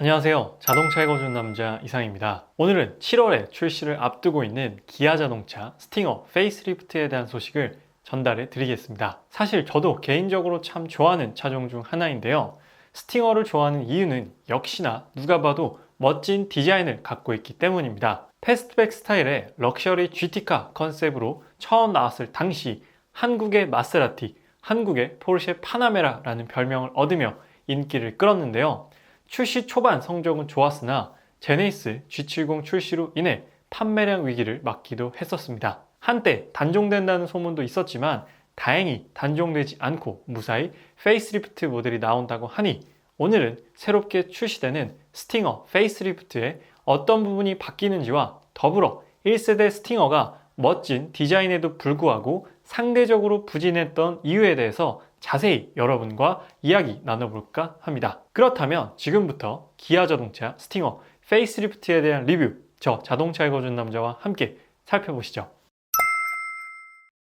안녕하세요. 자동차에 거주는 남자 이상입니다. 오늘은 7월에 출시를 앞두고 있는 기아 자동차 스팅어 페이스리프트에 대한 소식을 전달해 드리겠습니다. 사실 저도 개인적으로 참 좋아하는 차종 중 하나인데요. 스팅어를 좋아하는 이유는 역시나 누가 봐도 멋진 디자인을 갖고 있기 때문입니다. 패스트백 스타일의 럭셔리 GT카 컨셉으로 처음 나왔을 당시 한국의 마세라티, 한국의 포르쉐 파나메라라는 별명을 얻으며 인기를 끌었는데요. 출시 초반 성적은 좋았으나 제네이스 G70 출시로 인해 판매량 위기를 맞기도 했었습니다. 한때 단종된다는 소문도 있었지만 다행히 단종되지 않고 무사히 페이스리프트 모델이 나온다고 하니 오늘은 새롭게 출시되는 스팅어 페이스리프트의 어떤 부분이 바뀌는지와 더불어 1세대 스팅어가 멋진 디자인에도 불구하고 상대적으로 부진했던 이유에 대해서 자세히 여러분과 이야기 나눠볼까 합니다. 그렇다면 지금부터 기아 자동차 스팅어 페이스리프트에 대한 리뷰 저 자동차에 거준 남자와 함께 살펴보시죠.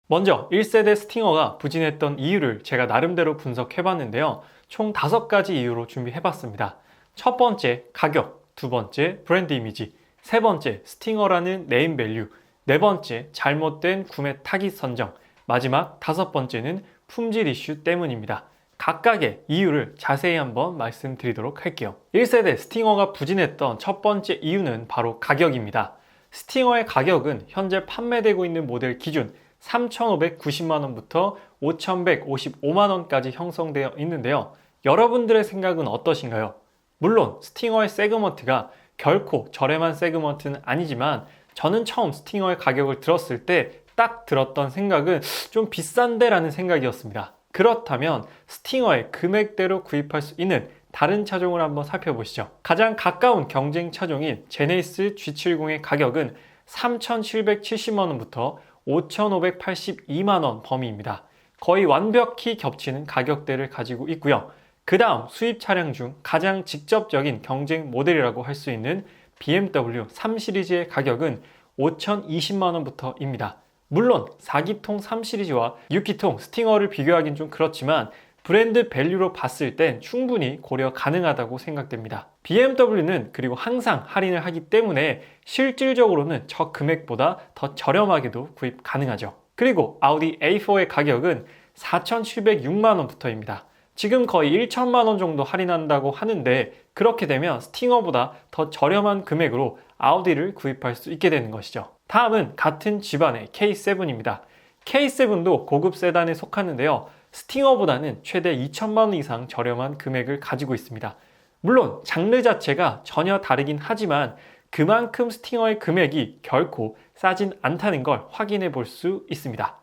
먼저 1세대 스팅어가 부진했던 이유를 제가 나름대로 분석해봤는데요. 총 5가지 이유로 준비해봤습니다. 첫 번째, 가격. 두 번째, 브랜드 이미지. 세 번째, 스팅어라는 네임 밸류. 네 번째, 잘못된 구매 타깃 선정. 마지막 다섯 번째는 품질 이슈 때문입니다. 각각의 이유를 자세히 한번 말씀드리도록 할게요. 1세대 스팅어가 부진했던 첫 번째 이유는 바로 가격입니다. 스팅어의 가격은 현재 판매되고 있는 모델 기준 3,590만원부터 5,155만원까지 형성되어 있는데요. 여러분들의 생각은 어떠신가요? 물론 스팅어의 세그먼트가 결코 저렴한 세그먼트는 아니지만 저는 처음 스팅어의 가격을 들었을 때 딱 들었던 생각은 좀 비싼데 라는 생각이었습니다. 그렇다면 스팅어의 금액대로 구입할 수 있는 다른 차종을 한번 살펴보시죠. 가장 가까운 경쟁 차종인 제네시스 G70의 가격은 3,770만원부터 5,582만원 범위입니다. 거의 완벽히 겹치는 가격대를 가지고 있고요. 그 다음 수입 차량 중 가장 직접적인 경쟁 모델이라고 할 수 있는 BMW 3 시리즈의 가격은 5,020만원부터입니다. 물론 4기통 3 시리즈와 6기통 스팅어를 비교하긴 좀 그렇지만 브랜드 밸류로 봤을 땐 충분히 고려 가능하다고 생각됩니다. BMW는 그리고 항상 할인을 하기 때문에 실질적으로는 저 금액보다 더 저렴하게도 구입 가능하죠. 그리고 아우디 A4의 가격은 4,706만원부터입니다. 지금 거의 1천만원 정도 할인한다고 하는데 그렇게 되면 스팅어보다 더 저렴한 금액으로 아우디를 구입할 수 있게 되는 것이죠. 다음은 같은 집안의 K7입니다. K7도 고급 세단에 속하는데요. 스팅어보다는 최대 2천만 원 이상 저렴한 금액을 가지고 있습니다. 물론 장르 자체가 전혀 다르긴 하지만 그만큼 스팅어의 금액이 결코 싸진 않다는 걸 확인해 볼 수 있습니다.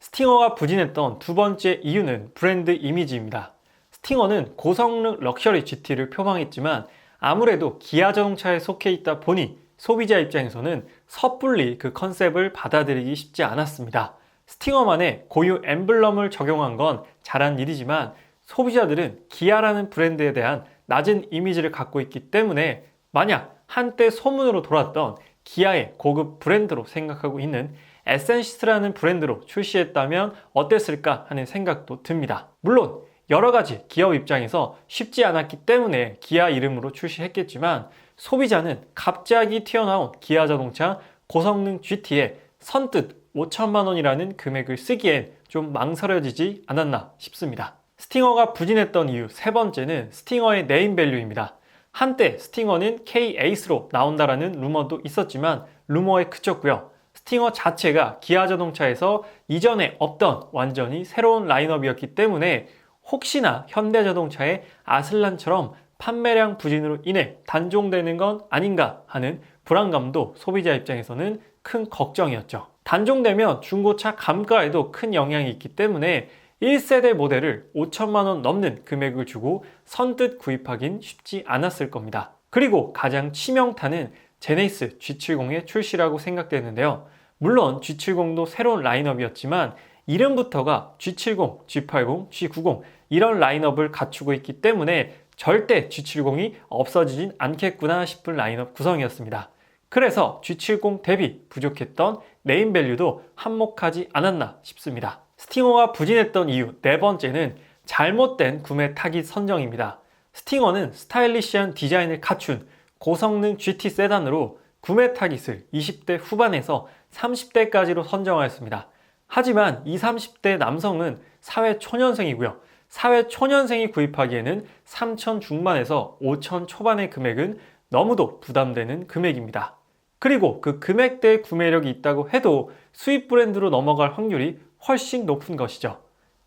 스팅어가 부진했던 두 번째 이유는 브랜드 이미지입니다. 스팅어는 고성능 럭셔리 GT를 표방했지만 아무래도 기아 자동차에 속해 있다 보니 소비자 입장에서는 섣불리 그 컨셉을 받아들이기 쉽지 않았습니다. 스팅어만의 고유 엠블럼을 적용한 건 잘한 일이지만 소비자들은 기아라는 브랜드에 대한 낮은 이미지를 갖고 있기 때문에 만약 한때 소문으로 돌았던 기아의 고급 브랜드로 생각하고 있는 에센시스라는 브랜드로 출시했다면 어땠을까 하는 생각도 듭니다. 물론 여러 가지 기업 입장에서 쉽지 않았기 때문에 기아 이름으로 출시했겠지만 소비자는 갑자기 튀어나온 기아 자동차 고성능 GT에 선뜻 5천만 원이라는 금액을 쓰기엔 좀 망설여지지 않았나 싶습니다. 스팅어가 부진했던 이유 세 번째는 스팅어의 네임 밸류입니다. 한때 스팅어는 K8로 나온다라는 루머도 있었지만 루머에 그쳤고요. 스팅어 자체가 기아 자동차에서 이전에 없던 완전히 새로운 라인업이었기 때문에 혹시나 현대자동차의 아슬란처럼 판매량 부진으로 인해 단종되는 건 아닌가 하는 불안감도 소비자 입장에서는 큰 걱정이었죠. 단종되면 중고차 감가에도 큰 영향이 있기 때문에 1세대 모델을 5천만 원 넘는 금액을 주고 선뜻 구입하긴 쉽지 않았을 겁니다. 그리고 가장 치명타는 제네이스 G70의 출시라고 생각되는데요. 물론 G70도 새로운 라인업이었지만 이름부터가 G70, G80, G90 이런 라인업을 갖추고 있기 때문에 절대 G70이 없어지진 않겠구나 싶은 라인업 구성이었습니다. 그래서 G70 대비 부족했던 네임 밸류도 한몫하지 않았나 싶습니다. 스팅어가 부진했던 이유 네 번째는 잘못된 구매 타깃 선정입니다. 스팅어는 스타일리시한 디자인을 갖춘 고성능 GT 세단으로 구매 타깃을 20대 후반에서 30대까지로 선정하였습니다. 하지만 20, 30대 남성은 사회 초년생이고요. 사회 초년생이 구입하기에는 3천 중반에서 5천 초반의 금액은 너무도 부담되는 금액입니다. 그리고 그 금액대의 구매력이 있다고 해도 수입 브랜드로 넘어갈 확률이 훨씬 높은 것이죠.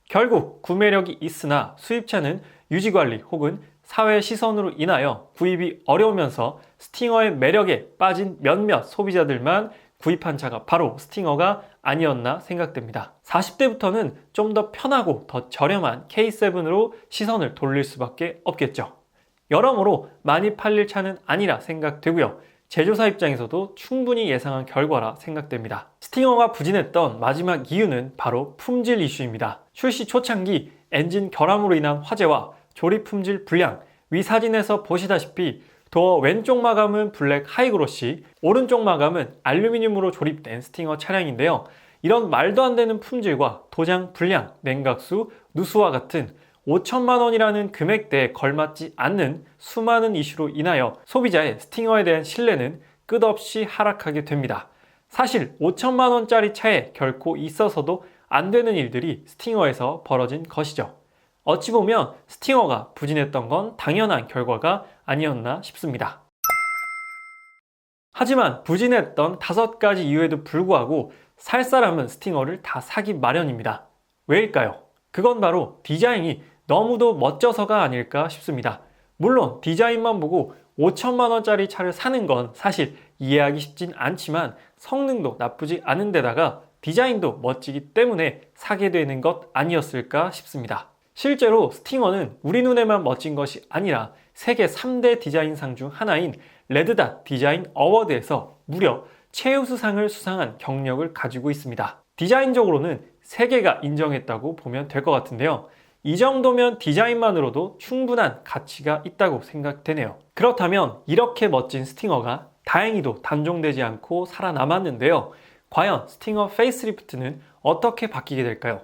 결국 구매력이 있으나 수입차는 유지관리 혹은 사회 시선으로 인하여 구입이 어려우면서 스팅어의 매력에 빠진 몇몇 소비자들만 구입한 차가 바로 스팅어가 아니었나 생각됩니다. 40대부터는 좀 더 편하고 더 저렴한 K7으로 시선을 돌릴 수밖에 없겠죠. 여러모로 많이 팔릴 차는 아니라 생각되고요. 제조사 입장에서도 충분히 예상한 결과라 생각됩니다. 스팅어가 부진했던 마지막 이유는 바로 품질 이슈입니다. 출시 초창기 엔진 결함으로 인한 화재와 조립 품질 불량, 위 사진에서 보시다시피 도어 왼쪽 마감은 블랙 하이그로시, 오른쪽 마감은 알루미늄으로 조립된 스팅어 차량인데요. 이런 말도 안 되는 품질과 도장 불량, 냉각수, 누수와 같은 5천만 원이라는 금액대에 걸맞지 않는 수많은 이슈로 인하여 소비자의 스팅어에 대한 신뢰는 끝없이 하락하게 됩니다. 사실 5천만 원짜리 차에 결코 있어서도 안 되는 일들이 스팅어에서 벌어진 것이죠. 어찌 보면 스팅어가 부진했던 건 당연한 결과가 아니었나 싶습니다. 하지만 부진했던 다섯 가지 이유에도 불구하고 살 사람은 스팅어를 다 사기 마련입니다. 왜일까요? 그건 바로 디자인이 너무도 멋져서가 아닐까 싶습니다. 물론 디자인만 보고 5천만 원짜리 차를 사는 건 사실 이해하기 쉽진 않지만 성능도 나쁘지 않은 데다가 디자인도 멋지기 때문에 사게 되는 것 아니었을까 싶습니다. 실제로 스팅어는 우리 눈에만 멋진 것이 아니라 세계 3대 디자인상 중 하나인 레드닷 디자인 어워드에서 무려 최우수상을 수상한 경력을 가지고 있습니다. 디자인적으로는 세계가 인정했다고 보면 될 것 같은데요. 이 정도면 디자인만으로도 충분한 가치가 있다고 생각되네요. 그렇다면 이렇게 멋진 스팅어가 다행히도 단종되지 않고 살아남았는데요. 과연 스팅어 페이스리프트는 어떻게 바뀌게 될까요?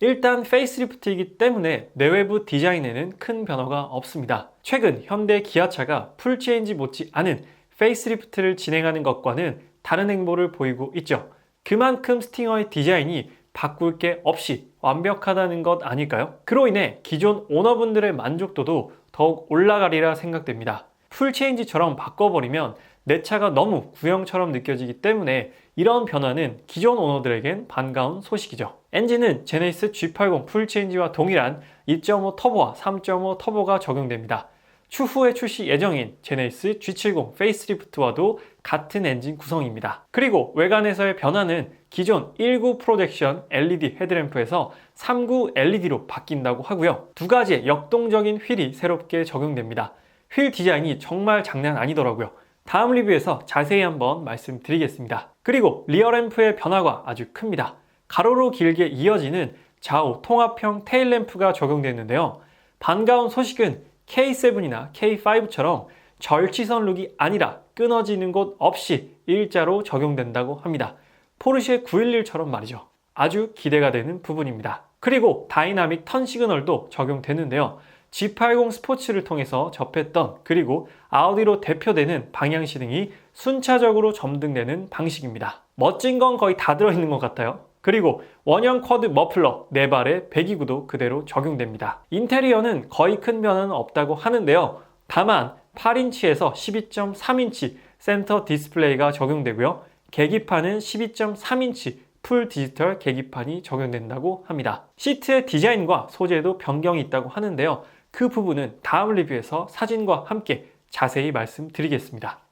일단 페이스리프트이기 때문에 내외부 디자인에는 큰 변화가 없습니다. 최근 현대 기아차가 풀체인지 못지 않은 페이스리프트를 진행하는 것과는 다른 행보를 보이고 있죠. 그만큼 스팅어의 디자인이 바꿀 게 없이 완벽하다는 것 아닐까요? 그로 인해 기존 오너분들의 만족도도 더욱 올라가리라 생각됩니다. 풀체인지처럼 바꿔버리면 내 차가 너무 구형처럼 느껴지기 때문에 이런 변화는 기존 오너들에겐 반가운 소식이죠. 엔진은 제네시스 G80 풀체인지와 동일한 2.5 터보와 3.5 터보가 적용됩니다. 추후에 출시 예정인 제네시스 G70 페이스리프트와도 같은 엔진 구성입니다. 그리고 외관에서의 변화는 기존 19 프로젝션 LED 헤드램프에서 39 LED로 바뀐다고 하고요. 두 가지의 역동적인 휠이 새롭게 적용됩니다. 휠 디자인이 정말 장난 아니더라고요. 다음 리뷰에서 자세히 한번 말씀드리겠습니다. 그리고 리어램프의 변화가 아주 큽니다. 가로로 길게 이어지는 좌우 통합형 테일램프가 적용됐는데요. 반가운 소식은 K7이나 K5처럼 절치선 룩이 아니라 끊어지는 곳 없이 일자로 적용된다고 합니다. 포르쉐 911처럼 말이죠. 아주 기대가 되는 부분입니다. 그리고 다이나믹 턴 시그널도 적용되는데요. G80 스포츠를 통해서 접했던 그리고 아우디로 대표되는 방향시 등이 순차적으로 점등되는 방식입니다. 멋진 건 거의 다 들어있는 것 같아요. 그리고 원형 쿼드 머플러 4발의 배기구도 그대로 적용됩니다. 인테리어는 거의 큰 변화는 없다고 하는데요. 다만 8인치에서 12.3인치 센터 디스플레이가 적용되고요. 계기판은 12.3인치 풀 디지털 계기판이 적용된다고 합니다. 시트의 디자인과 소재도 변경이 있다고 하는데요. 그 부분은 다음 리뷰에서 사진과 함께 자세히 말씀드리겠습니다.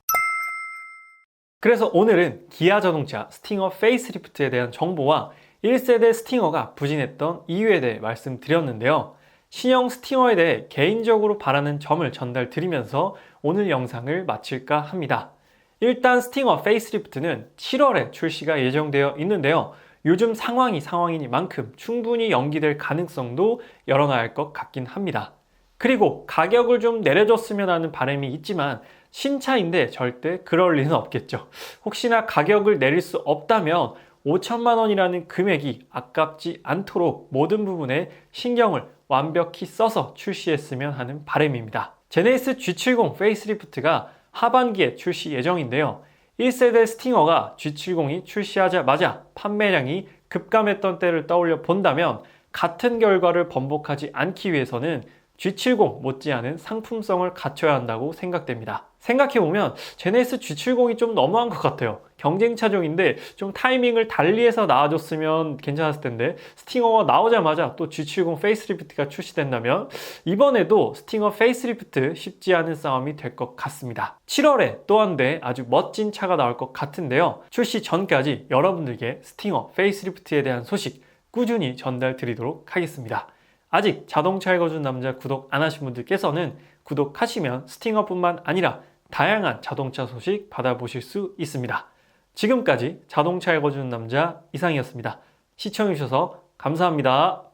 그래서 오늘은 기아 자동차 스팅어 페이스리프트에 대한 정보와 1세대 스팅어가 부진했던 이유에 대해 말씀드렸는데요. 신형 스팅어에 대해 개인적으로 바라는 점을 전달 드리면서 오늘 영상을 마칠까 합니다. 일단 스팅어 페이스리프트는 7월에 출시가 예정되어 있는데요. 요즘 상황이 상황이니만큼 충분히 연기될 가능성도 열어놔야 할 것 같긴 합니다. 그리고 가격을 좀 내려줬으면 하는 바람이 있지만 신차인데 절대 그럴 리는 없겠죠. 혹시나 가격을 내릴 수 없다면 5천만 원이라는 금액이 아깝지 않도록 모든 부분에 신경을 완벽히 써서 출시했으면 하는 바람입니다. 제네시스 G70 페이스리프트가 하반기에 출시 예정인데요. 1세대 스팅어가 G70이 출시하자마자 판매량이 급감했던 때를 떠올려 본다면 같은 결과를 번복하지 않기 위해서는 G70 못지않은 상품성을 갖춰야 한다고 생각됩니다. 생각해보면 제네시스 G70이 좀 너무한 것 같아요. 경쟁 차종인데 좀 타이밍을 달리해서 나와줬으면 괜찮았을 텐데 스팅어가 나오자마자 또 G70 페이스리프트가 출시된다면 이번에도 스팅어 페이스리프트 쉽지 않은 싸움이 될 것 같습니다. 7월에 또 한 대 아주 멋진 차가 나올 것 같은데요. 출시 전까지 여러분들께 스팅어 페이스리프트에 대한 소식 꾸준히 전달 드리도록 하겠습니다. 아직 자동차 읽어준 남자 구독 안 하신 분들께서는 구독하시면 스팅어뿐만 아니라 다양한 자동차 소식 받아보실 수 있습니다. 지금까지 자동차 읽어주는 남자 이상이었습니다. 시청해주셔서 감사합니다.